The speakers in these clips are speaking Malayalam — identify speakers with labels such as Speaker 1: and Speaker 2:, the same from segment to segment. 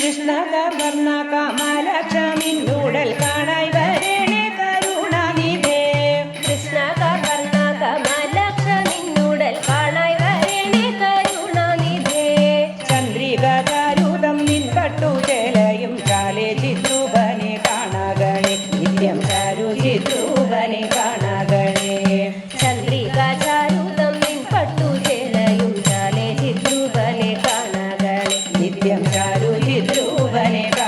Speaker 1: കൃഷ്ണകർണ കമലക്ഷ ಧ್ರುವನೆ ಬಾ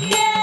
Speaker 2: Yeah.